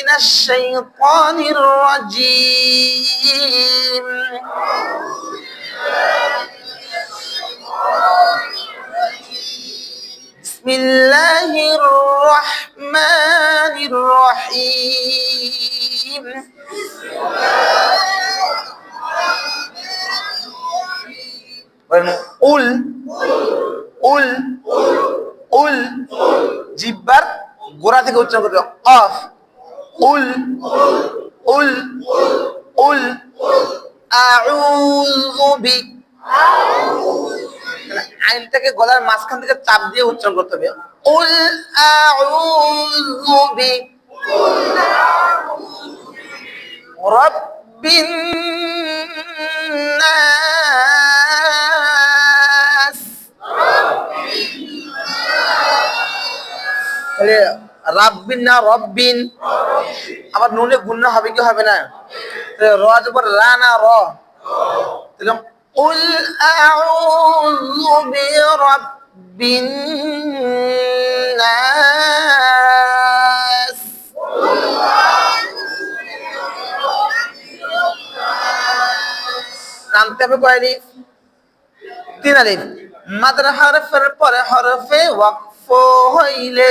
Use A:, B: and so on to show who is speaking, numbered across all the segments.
A: من الشيطان الرجيم بسم الله الرحمن الرحيم উল উল উল জিব্বার গোড়া থেকে উচ্চারণ করতে হবে অফ উল উল আউযু বি মানে আইনটাকে গলার মাঝখান থেকে চাপ দিয়ে উচ্চারণ করতে হবে। উল আউযু বি রব্বিন নাস তাহলে রাব্বিন না রব্বিন আবার নুনে গুন্না হবে কি হবে না তাহলে র জবর রা না র তাহলে قل أعوذ برب الناس নামতে হবে কয় আলিফ তিন আলিফ মাদ্র হরফের পরে হরফে ওয়াকফ হইলে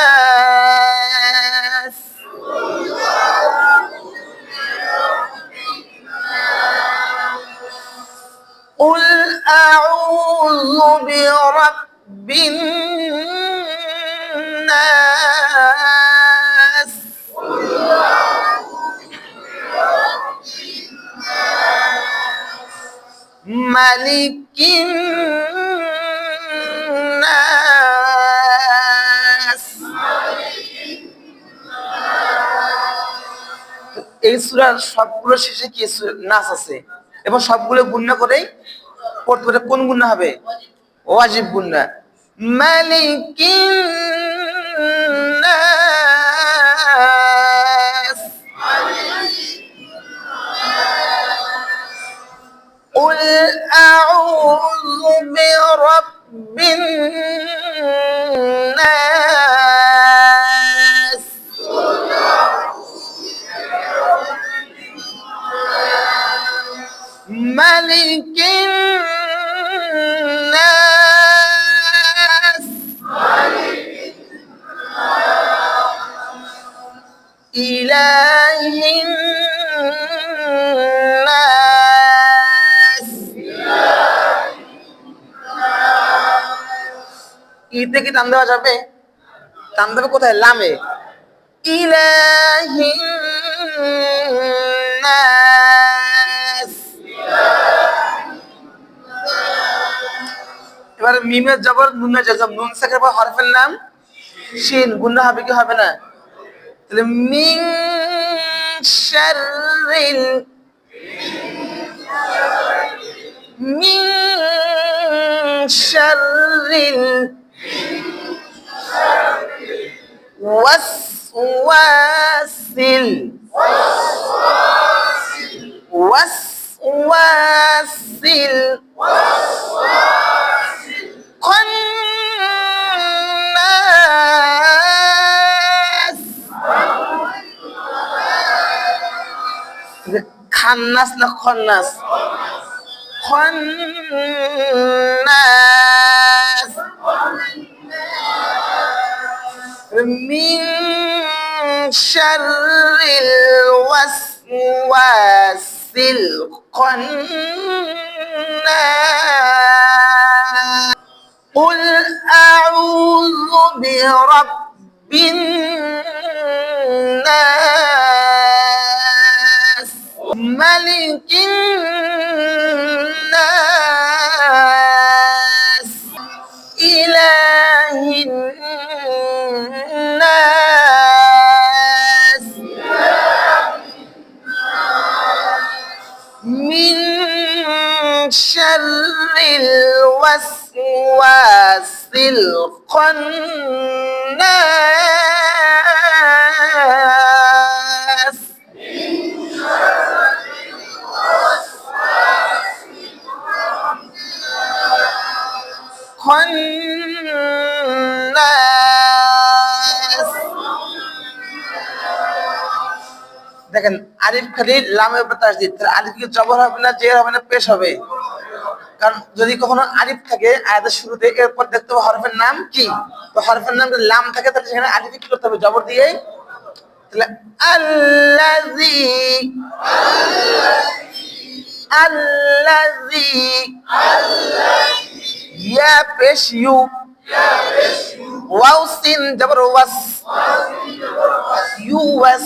A: برب الناس ملك الناس এই সূরার সবগুলো শেষে কি সু- নাচ আছে এবং সবগুলো গুণনা করেই পড়তে পারে কোন গুণনা হবে ওয়াজিব গুণনা মালিকিন إله الناس ইতে কি টান দেওয়া যাবে টান দেবে কোথায় লামে ইলাহিন নাস এবার মিমের জবর নুনের জজম নুন সাকের পর হরফের নাম শিন গুন্না হবে কি হবে না তাহলে মিন শাররিল মিন শাররিল ওয়াসওয়াসিল ওয়াসওয়াসিল খন্নাস খান্নাস না খন্নাস খন্নাস من شر الوسواس الخناس قل أعوذ برب الناس ملك الناس إله الناس من شر الوسواس الخناس দেখেন, আলিফ খালি লামের উপর তাস দিই তাহলে আলিফ কি জবর হবে না জের হবে না, পেশ হবে? কারণ যদি কখনো আলিফ থাকে, আয়াতের শুরুতে এরপর দেখতে হবে হরফের নাম কি? তো হরফের নাম যদি লাম থাকে, তাহলে সেখানে আলিফ কি করতে হবে? জবর দিয়ে? তাহলে আল্লাজি আল্লাজি ইয়া পেশ ইউ। ওয়াও সিন জবর ওয়াস। ইউ ওয়াস।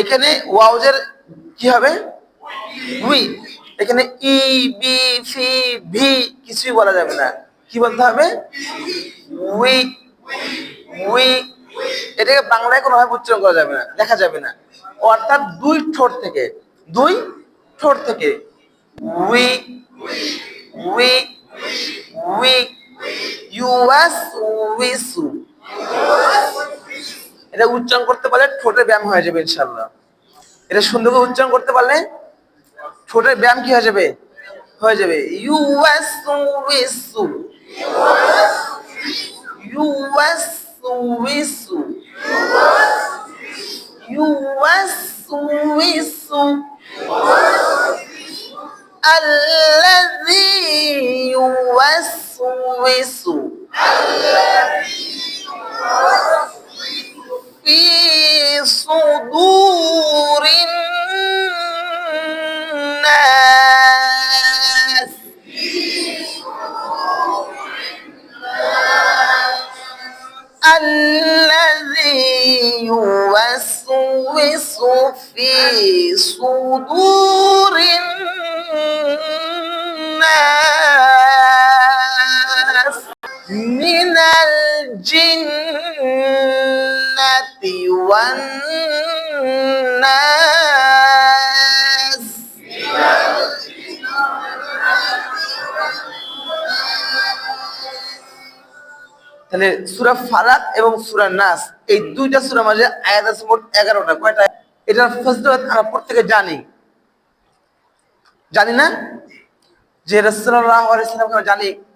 A: এখানে ওয়াউজের কি হবে? উই। এখানে ই, বি ফি ভি কিছুই বলা যাবে না। কি বলতে হবে? উই। উই। এটাকে বাংলায় কোনোভাবে উচ্চারণ করা যাবে না দেখা যাবে না। অর্থাৎ দুই ঠোঁট থেকে, দুই ঠোঁট থেকে। উই উই উই ইউএস উইসু এটা উচ্চারণ করতে পারলে ঠোঁটের ব্যায়াম হয়ে যাবে ইনশাল্লাহ এটা সুন্দর করে উচ্চারণ করতে পারলে ঠোঁটের ব্যায়াম কি হয়ে যাবে হয়ে যাবে ইউএস উইসু ইউএস উইসু ইউএস উইসু الذي يوسوس صدور الناس من الجنة والناس তাহলে সুরা ফালাক এবং সুরা নাস এই দুইটা সুরা মাঝে আয়াত আছে মোট এগারোটা কয়টা এটার ফজলত আমরা প্রত্যেকে জানি। জানি না? যে রসুল্লাহ জানি।